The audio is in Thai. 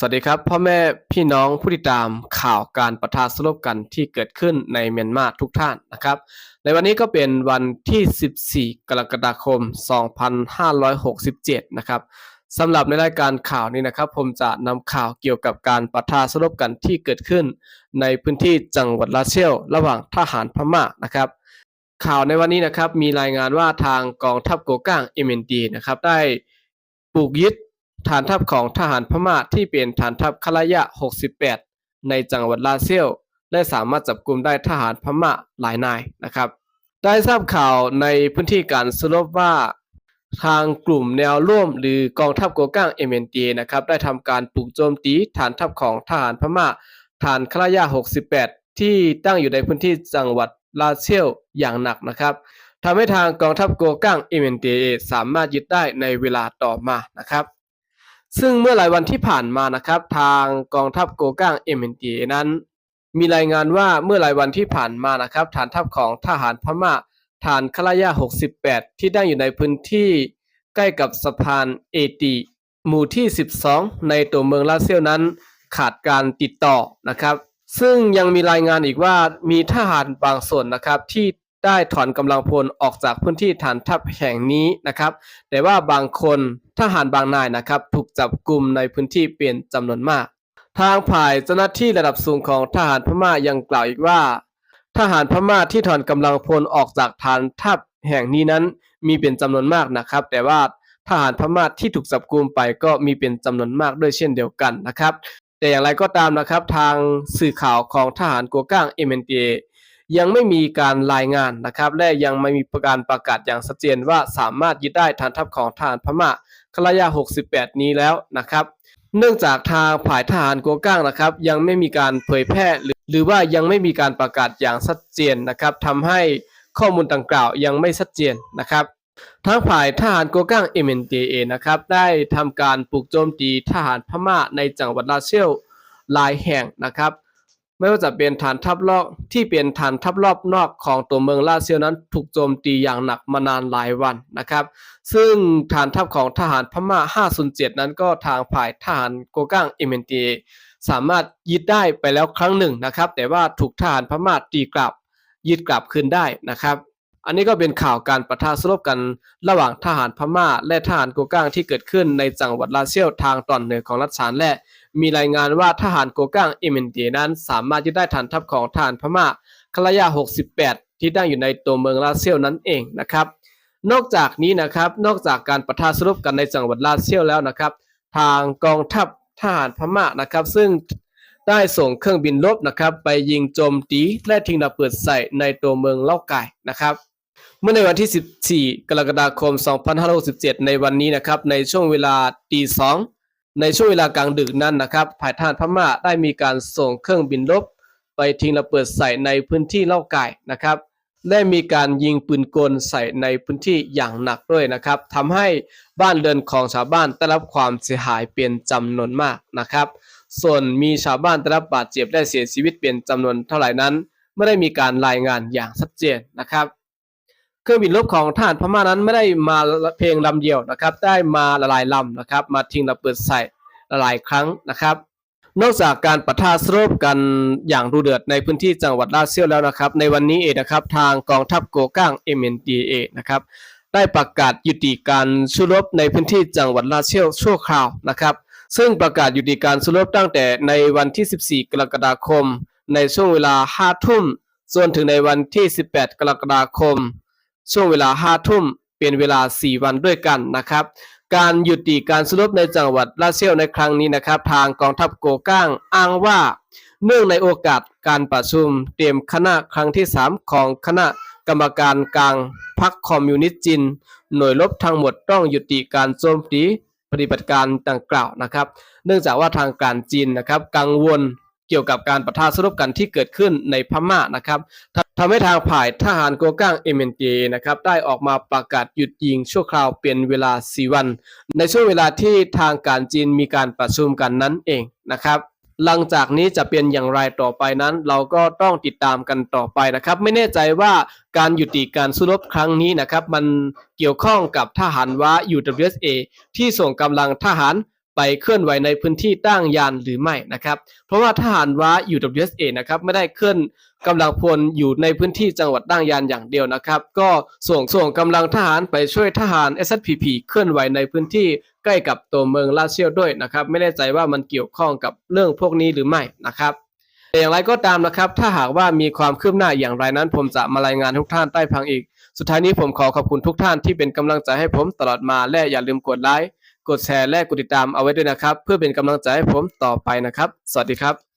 สวัสดีครับ พ่อแม่พี่น้องผู้ติดตามข่าวการประทะสลบกันที่เกิดขึ้นในเมียนมาทุกท่านนะครับ ในวันนี้ก็เป็นวันที่ 14 กรกฎาคม 2567 นะครับสำหรับในรายการข่าวนี้นะครับ ผมจะนำข่าวเกี่ยวกับการประทะสลบกันที่เกิดขึ้น ในพื้นที่จังหวัดลาเชลระหว่างทหารพม่านะครับข่าวในวันนี้นะครับมีรายงานว่าทางกองทัพโกก้าง MND นะครับได้ปลูกยึด ฐานทัพของทหารพม่าที่เป็นฐานทัพคลายะ 68 ในจังหวัดลาเซียวและสามารถจับกลุ่มได้ทหารพม่าหลายนายนะครับ ได้ทราบข่าวในพื้นที่การสรุปว่า ทางกลุ่มแนวร่วมหรือกองทัพโกก้าง MND นเนะครับได้ทำการปลุกโจมตีฐานทัพของทหารพม่า ฐานคลายะ 68 ที่ตั้งอยู่ในพื้นที่จังหวัดลาเซียวอย่างหนักนะครับทำให้ทางกองทัพโกก้าง MNDA สามารถยึดได้ในเวลาต่อมานะครับ ซึ่งเมื่อหลายวันที่ผ่านมานะครับ ทางกองทัพโกก้าง MNDA นั้น มีรายงานว่าเมื่อหลายวันที่ผ่านมานะครับ ฐานทัพของทหารพม่าฐานคลายะ68 ที่ตั้งอยู่ในพื้นที่ใกล้กับสะพานเอตีหมู่ที่ 12 ในตัวเมืองลาเซียวนั้น ขาดการติดต่อนะครับ ซึ่งยังมีรายงานอีกว่ามีทหารบางส่วนนะครับที่ ได้ถอนกำลังพลออกจากพื้นที่ฐานทัพแห่งนี้นะครับ แต่ว่าบางคนทหารบางนายนะครับ ถูกจับกลุ่มในพื้นที่เป็นจำนวนมาก ทางฝ่ายเจ้าหน้าที่ระดับสูงของทหารพม่ายังกล่าวอีกว่า ทหารพม่าที่ถอนกำลังพลออกจากฐานทัพแห่งนี้นั้นมีเป็นจำนวนมากนะครับ แต่ว่าทหารพม่าที่ถูกจับกลุ่มไปก็มีเป็นจำนวนมากด้วยเช่นเดียวกันนะครับ แต่อย่างไรก็ตามนะครับ ทางสื่อข่าวของทหารกัวก้าง MNDA ยังไม่มีการรายงานนะครับ และยังไม่มีการประกาศอย่างชัดเจนว่าสามารถยึดได้ฐานทัพของทหารพม่าคลายา 68 นี้แล้วนะครับ เนื่องจากทางฝ่ายทหารกัวก้างนะครับ ยังไม่มีการเผยแพร่หรือว่ายังไม่มีการประกาศอย่างชัดเจนนะครับทำให้ข้อมูลดังกล่าวยังไม่ชัดเจนนะครับทางฝ่ายทหารกัวก้าง MNDA นะครับได้ทำการปลุกโจมตีทหารพม่าในจังหวัดลาเซียวหลายแห่งนะครับ ไม่ว่าจะเป็นฐานทัพรอบที่เป็นฐานทัพรอบนอกของตัวเมืองลาเซียวนั้นถูกโจมตีอย่างหนักมานานหลายวันนะครับ ซึ่งฐานทัพของทหารพม่า 507 นั้นก็ทางฝ่ายทหารโกก้าง MNDA สามารถยึดได้ไปแล้วครั้งหนึ่งนะครับ แต่ว่าถูกทหารพม่าตีกลับยึดกลับคืนได้นะครับ อันนี้ก็เป็นข่าวการประทะสลบกันระหว่างทหารพม่า และทหารโกก้างที่เกิดขึ้นในจังหวัดลาเซียวทางตอนเหนือของรัฐฉานและมีรายงานว่าทหารโกก้างเอเมนเดียนั้นสามารถยึดได้ฐานทัพของทหารพม่าคลายา 68 ที่ตั้งอยู่ในตัวเมืองลาเซียวนั้นเองนะครับ นอกจากนี้นะครับนอกจากการประทะสรุปกันในจังหวัดลาเซียวแล้วนะครับ ทางกองทัพทหารพม่านะครับ ซึ่งได้ส่งเครื่องบินรบนะครับ ไปยิงโจมตีและทิ้งระเบิดใส่ในตัวเมืองเล่าไก่นะครับเมื่อในวันที่ 14 กรกฎาคม 2567 ในวันนี้นะครับ ในช่วงเวลาตีสอง ในช่วงเวลากลางดึกนั้นนะครับฝ่ายทารพม่าได้มีการส่งเครื่องบินรบไปทิ้งระเบิดใส่ในพื้นที่เล่าไก่นะครับและมีการยิงปืนกลใส่ในพื้นที่อย่างหนักด้วยนะครับทำให้บ้านเรือนของชาวบ้านได้รับความเสียหายเป็นจำนวนมากนะครับ ส่วนมีชาวบ้านได้รับบาดเจ็บและเสียชีวิตเป็นจำนวนเท่าไหร่นั้น ไม่ได้มีการรายงานอย่างชัดเจนนะครับ เครื่องบินรบของทหารพม่านั้นไม่ได้มาเพียงลำเดียวนะครับ ได้มาหลายลำนะครับ มาทิ้งระเบิดใส่หลายครั้งนะครับ นอกจากการปะทะสรบกันอย่างดูเดือดในพื้นที่จังหวัดลาเซียวแล้วนะครับ ในวันนี้เองนะครับทางกองทัพโกก้าง MNDA นะครับได้ประกาศยุติการสู้รบในพื้นที่จังหวัดลาเซียวชั่วคราวนะครับ ซึ่งประกาศยุติการสู้รบตั้งแต่ในวันที่ 14 กรกฎาคม ในช่วงเวลา 5 ทุ่มส่วนถึงในวันที่ 18 กรกฎาคม ช่วงเวลา5ทุ่มเป็นเวลา 4 วันด้วยกันนะครับ การหยุดติการสู้รบในจังหวัดลาเซียวในครั้งนี้นะครับ ทางกองทัพโกก้างอ้างว่า เนื่องในโอกาสการประชุมเตรียมคณะครั้งที่ 3 ของคณะกรรมการกลางพรรคคอมมิวนิสต์จีนหน่วยรบทั้งหมดต้องหยุดติการโจมตีปฏิบัติการดังกล่าวนะครับ เนื่องจากว่าทางการจีนนะครับ กังวล เกี่ยวกับการประทะสรบกันที่เกิดขึ้นในพม่านะครับทำให้ทางฝ่ายทหารโกก้างเอเมนเนะครับได้ออกมาประกาศหยุดยิงชั่วคราวเป็นเวลา 4 วัน ในช่วงเวลาที่ทางการจีนมีการประชุมกันนั้นเองนะครับหลังจากนี้จะเป็นอย่างไรต่อไปนั้น เราก็ต้องติดตามกันต่อไปนะครับ ไม่แน่ใจว่าการยุติการสู้รบครั้งนี้นะครับ มันเกี่ยวข้องกับทหารว้า UWSA ที่ส่งกำลังทหาร ไปเคลื่อนไหวในพื้นที่ตั้งยานหรือไม่นะครับ เพราะว่าทหารว้า UWSA นะครับไม่ได้เคลื่อนกำลังพลอยู่ในพื้นที่จังหวัดตั้งยานอย่างเดียวนะครับ ก็ส่งส่งกำลังทหารไปช่วยทหาร SSPP เคลื่อนไหวในพื้นที่ใกล้กับตัวเมืองลาเชียวด้วยนะครับ ไม่แน่ใจว่ามันเกี่ยวข้องกับเรื่องพวกนี้หรือไม่นะครับแต่อย่างไรก็ตามนะครับ ถ้าหากว่ามีความคืบหน้าอย่างไรนั้น ผมจะมารายงานทุกท่านใต้พังอีก สุดท้ายนี้ผมขอขอบคุณทุกท่านที่เป็นกำลังใจให้ผมตลอดมาและอย่าลืมกดไลค์ กดแชร์และกดติดตามเอาไว้ด้วยนะครับ เพื่อเป็นกำลังใจให้ผมต่อไปนะครับ สวัสดีครับ